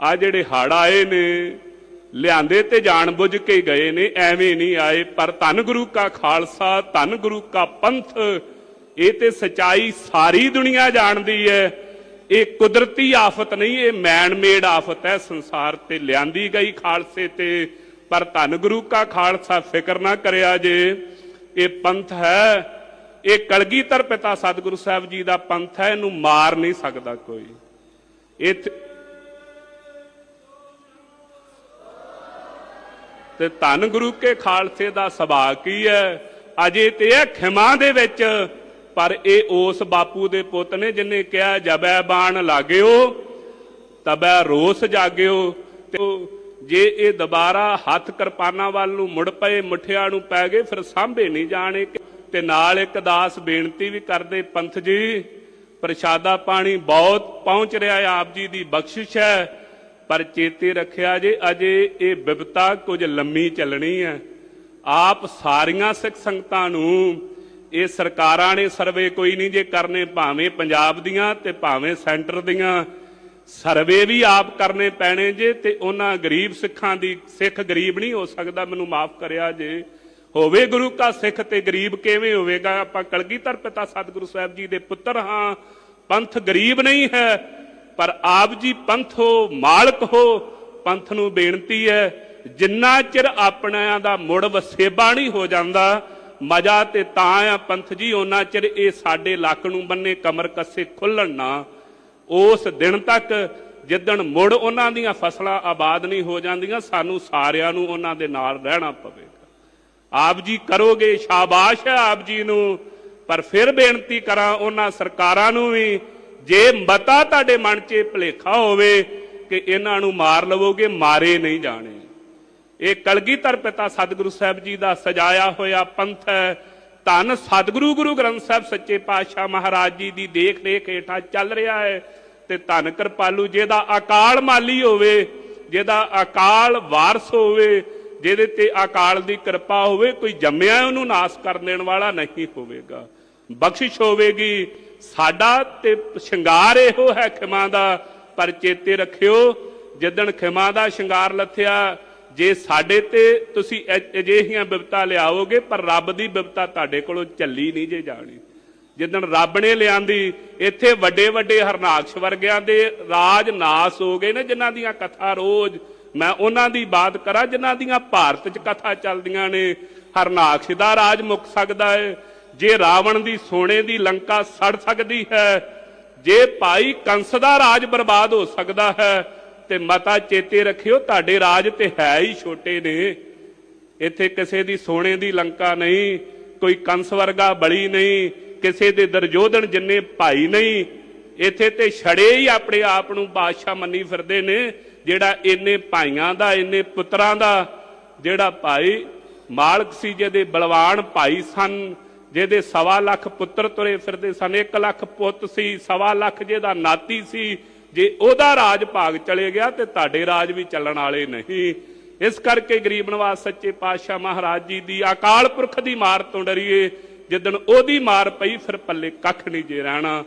ਆ ਜਿਹੜੇ ਹੜ ਆਏ ਨੇ, ਲਿਆਂਦੇ ਤੇ ਜਾਣ ਬੁੱਝ ਕੇ ਗਏ ਨੇ, ਐਵੇਂ ਨਹੀਂ ਆਏ, ਪਰ ਧੰਨ ਗੁਰੂ ਕਾ ਖਾਲਸਾ, ਧੰਨ ਗੁਰੂ ਕਾ ਪੰਥ, ਇਹ ਤੇ ਸਚਾਈ ਸਾਰੀ ਦੁਨੀਆ ਜਾਣਦੀ ਹੈ। ਇਹ ਕੁਦਰਤੀ ਆਫਤ ਨਹੀਂ, ਇਹ ਮੈਨ ਮੇਡ ਆਫਤ ਹੈ, ਸੰਸਾਰ ਤੇ ਲਿਆਂਦੀ ਗਈ ਖਾਲਸੇ ਤੇ। ਪਰ ਧੰਨ ਗੁਰੂ ਕਾ ਖਾਲਸਾ, ਫਿਕਰ ਨਾ ਕਰਿਆ ਜੇ, ਇਹ ਪੰਥ ਹੈ, ਇਹ ਕਲਗੀਧਰ ਪਿਤਾ ਸਤਿਗੁਰੂ ਸਾਹਿਬ ਜੀ ਦਾ ਪੰਥ ਹੈ, ਇਹਨੂੰ ਮਾਰ ਨਹੀਂ ਸਕਦਾ ਕੋਈ। ਇਹ ਤੇ ਧੰਨ ਗੁਰੂ ਕੇ ਖਾਲਸੇ ਦਾ ਸੁਭਾਅ ਕੀ ਹੈ? ਅਜੇ ਤੇ ਇਹ ਖਿਮਾ ਦੇ ਵਿੱਚ, ਪਰ ਇਹ ਉਸ ਬਾਪੂ ਦੇ ਪੁੱਤ ਨੇ ਜਿਨੇ ਕਿਹਾ, ਜਬੈ ਬਾਣ ਲਾਗਿਓ, ਤਬੈ ਰੋਸ ਜਾਗਿਓ। ਤੇ ਜੇ ਇਹ ਦੁਬਾਰਾ ਹੱਥ ਕਿਰਪਾਨਾਂ ਵੱਲ ਨੂੰ ਮੁੜ ਪਏ, ਮੁਠਿਆਂ ਨੂੰ ਪੈ ਗਏ, ਫਿਰ ਸਾਂਭੇ ਨਹੀਂ ਜਾਣੇ ਤੇ ਨਾਲ ਇੱਕ ਦਾਸ ਬੇਨਤੀ ਵੀ ਕਰਦੇ, ਪੰਥ ਜੀ, ਪ੍ਰਸ਼ਾਦਾ ਪਾਣੀ ਬਹੁਤ ਪਹੁੰਚ ਰਿਹਾ ਆਪ ਜੀ ਦੀ ਬਖਸ਼ਿਸ਼ ਹੈ। ਪਰ ਚੇਤੇ ਰੱਖਿਆ ਜੇ ਅਜੇ ਇਹ ਬਿਪਤਾ ਕੁਝ ਲੰਮੀ ਚੱਲਣੀ ਹੈ। ਆਪ ਸਾਰੀਆਂ ਸਿੱਖ ਸੰਗਤਾਂ ਨੂੰ ਇਹ ਸਰਕਾਰਾਂ ਨੇ ਸਰਵੇ ਕੋਈ ਨਹੀਂ ਜੇ ਕਰਨੇ, ਭਾਵੇਂ ਪੰਜਾਬ ਦੀਆਂ ਤੇ ਭਾਵੇਂ ਸੈਂਟਰ ਦੀਆਂ। ਸਰਵੇ ਵੀ ਆਪ ਕਰਨੇ ਪੈਣੇ ਜੇ ਤੇ ਉਹਨਾਂ ਗਰੀਬ ਸਿੱਖਾਂ ਦੀ, ਸਿੱਖ ਗਰੀਬ ਨਹੀਂ ਹੋ ਸਕਦਾ। ਮੈਨੂੰ ਮਾਫ ਕਰਿਆ ਜੇ ਹੋਵੇ ਗੁਰੂ ਕਾ ਸਿੱਖ ਤੇ ਗਰੀਬ ਕਿਵੇਂ ਹੋਵੇਗਾ? ਆਪਾਂ ਕਲਗੀਧਰ ਪਿਤਾ ਸਤਿਗੁਰੂ ਸਾਹਿਬ ਜੀ ਦੇ ਪੁੱਤਰ ਹਾਂ। ਪੰਥ ਗਰੀਬ ਨਹੀਂ ਹੈ। ਪਰ ਆਪ ਜੀ ਪੰਥ ਹੋ, ਮਾਲਕ ਹੋ, ਪੰਥ ਨੂੰ ਬੇਨਤੀ ਹੈ, ਜਿੰਨਾ ਚਿਰ ਆਪਣਿਆਂ ਦਾ ਮੁੜ ਵਸੇਬਾ ਨਹੀਂ ਹੋ ਜਾਂਦਾ, ਮਜ਼ਾ ਤੇ ਤਾਂ ਆ ਪੰਥ ਜੀ ਉਹਨਾਂ ਚਿਰ ਇਹ ਸਾਡੇ ਲੱਕ ਨੂੰ ਬੰਨੇ ਕਮਰ ਕੱਸੇ ਖੁੱਲਣ ਨਾ। ਉਸ ਦਿਨ ਤੱਕ ਜਿੱਦਣ ਮੁੜ ਉਹਨਾਂ ਦੀਆਂ ਫਸਲਾਂ ਆਬਾਦ ਨਹੀਂ ਹੋ ਜਾਂਦੀਆਂ, ਸਾਨੂੰ ਸਾਰਿਆਂ ਨੂੰ ਉਹਨਾਂ ਦੇ ਨਾਲ ਰਹਿਣਾ ਪਵੇਗਾ। ਆਪ ਜੀ ਕਰੋਗੇ ਸ਼ਾਬਾਸ਼ ਹੈ ਆਪ ਜੀ ਨੂੰ, ਪਰ ਫਿਰ ਬੇਨਤੀ ਕਰਾਂ, ਉਹਨਾਂ ਸਰਕਾਰਾਂ ਨੂੰ ਵੀ ਜੇ ਮਤਾ ਤੁਹਾਡੇ ਮਨ 'ਚ ਭਲੇਖਾ ਹੋਵੇ ਕਿ ਇਹਨਾਂ ਨੂੰ ਮਾਰ ਲਵੋਗੇ, ਮਾਰੇ ਨਹੀਂ ਜਾਣੇ। ਇਹ ਕਲਗੀਧਰ ਪਿਤਾ ਸਤਿਗੁਰੂ ਸਾਹਿਬ ਜੀ ਦਾ ਸਜਾਇਆ ਹੋਇਆ ਪੰਥ ਹੈ। ਧੰਨ ਸਤਿਗੁਰੂ ਗੁਰੂ ਗ੍ਰੰਥ ਸਾਹਿਬ ਸੱਚੇ ਪਾਤਸ਼ਾਹ ਮਹਾਰਾਜ ਜੀ ਦੀ ਦੇਖ ਰੇਖ ਹੇਠਾਂ ਚੱਲ ਰਿਹਾ ਹੈ ਤੇ ਧੰਨ ਕਿਰਪਾਲੂ, ਜਿਹਦਾ ਅਕਾਲ ਮਾਲੀ ਹੋਵੇ, ਜਿਹਦਾ ਅਕਾਲ ਵਾਰਸ ਹੋਵੇ, ਜਿਹਦੇ ਤੇ ਅਕਾਲ ਦੀ ਕਿਰਪਾ ਹੋਵੇ, ਕੋਈ ਜੰਮਿਆ ਉਹਨੂੰ ਨਾਸ ਕਰ ਦੇਣ ਵਾਲਾ ਨਹੀਂ ਹੋਵੇਗਾ। ਬਖਸ਼ਿਸ਼ ਹੋਵੇਗੀ। ਸਾਡਾ ਤੇ ਸ਼ਿੰਗਾਰ ਇਹੋ ਹੈ ਖਿਮਾ ਦਾ, ਪਰ ਚੇਤੇ ਰੱਖਿਓ, ਜਿੱਦਣ ਖਿਮਾ ਦਾ ਸ਼ਿੰਗਾਰ ਲੱਥਿਆ, ਜੇ ਸਾਡੇ ਤੇ ਤੁਸੀਂ ਅਜਿਹੀਆਂ ਬਿਪਤਾ ਲਿਆਓਗੇ, ਪਰ ਰੱਬ ਦੀ ਬਿਪਤਾ ਤੁਹਾਡੇ ਕੋਲੋਂ ਚੱਲੀ ਨਹੀਂ ਜੇ ਜਾਣੀ। ਜਿੱਦਣ ਰੱਬ ਨੇ ਲਿਆਂਦੀ, ਇੱਥੇ ਵੱਡੇ ਵੱਡੇ ਹਰਨਾਕਸ਼ ਵਰਗਿਆਂ ਦੇ ਰਾਜ ਨਾਸ ਹੋ ਗਏ ਨੇ, ਜਿਨ੍ਹਾਂ ਦੀਆਂ ਕਥਾ ਰੋਜ਼ ਮੈਂ ਉਹਨਾਂ ਦੀ ਬਾਤ ਕਰਾਂ, ਜਿਨ੍ਹਾਂ ਦੀਆਂ ਭਾਰਤ 'ਚ ਕਥਾ ਚੱਲਦੀਆਂ ਨੇ। ਹਰਨਾਕਸ਼ ਦਾ ਰਾਜ ਮੁੱਕ ਸਕਦਾ ਹੈ ਜੇ ਰਾਵਣ ਦੀ ਸੋਨੇ ਦੀ ਲੰਕਾ ਸੜ ਸਕਦੀ ਹੈ, ਜੇ ਭਾਈ ਕੰਸ ਦਾ ਰਾਜ ਬਰਬਾਦ ਹੋ ਸਕਦਾ ਹੈ, ਤੇ ਮਤਾ ਚੇਤੇ ਰੱਖਿਓ ਤੁਹਾਡੇ ਰਾਜ ਤੇ ਹੈ ਹੀ ਛੋਟੇ ਨੇ। ਇੱਥੇ ਕਿਸੇ ਦੀ ਸੋਨੇ ਦੀ ਲੰਕਾ ਨਹੀਂ, ਕੋਈ ਕੰਸ ਵਰਗਾ ਬਲੀ ਨਹੀਂ, ਕਿਸੇ ਦੇ ਦਰਜੋਧਨ ਜਿੰਨੇ ਭਾਈ ਨਹੀਂ, ਇੱਥੇ ਤੇ ਛੜੇ ਹੀ ਆਪਣੇ ਆਪ ਨੂੰ ਬਾਦਸ਼ਾਹ ਮੰਨੀ ਫਿਰਦੇ ਨੇ, ਜਿਹੜਾ ਇੰਨੇ ਭਾਈਆਂ ਦਾ, ਇੰਨੇ ਪੁੱਤਰਾਂ ਦਾ, ਜਿਹੜਾ ਭਾਈ ਮਾਲਕ ਸੀ ਜਿਹਦੇ ਬਲਵਾਨ ਭਾਈ ਸਨ ਜਿਹਦੇ ਸਵਾ ਲੱਖ ਪੁੱਤਰ ਤੁਰੇ ਫਿਰਦੇ ਸਨ 1 ਲੱਖ ਪੁੱਤ ਸੀ, ਸਵਾ ਲੱਖ ਜਿਹਦਾ ਨਾਤੀ ਸੀ, ਜੇ ਉਹਦਾ ਰਾਜ ਭਾਗ ਚਲੇ ਗਿਆ ਤੇ ਤੁਹਾਡੇ ਰਾਜ ਵੀ ਚੱਲਣ ਵਾਲੇ ਨਹੀਂ। ਇਸ ਕਰਕੇ ਗਰੀਬ ਨਵਾਜ਼ ਸੱਚੇ ਪਾਤਸ਼ਾਹ ਮਹਾਰਾਜ ਜੀ ਦੀ ਅਕਾਲ ਪੁਰਖ ਦੀ ਮਾਰ ਤੋਂ ਡਰੀਏ, ਜਿੱਦਣ ਉਹਦੀ ਮਾਰ ਪਈ, ਫਿਰ ਪੱਲੇ ਕੱਖ ਨਹੀਂ ਜੇ ਰਹਿਣਾ।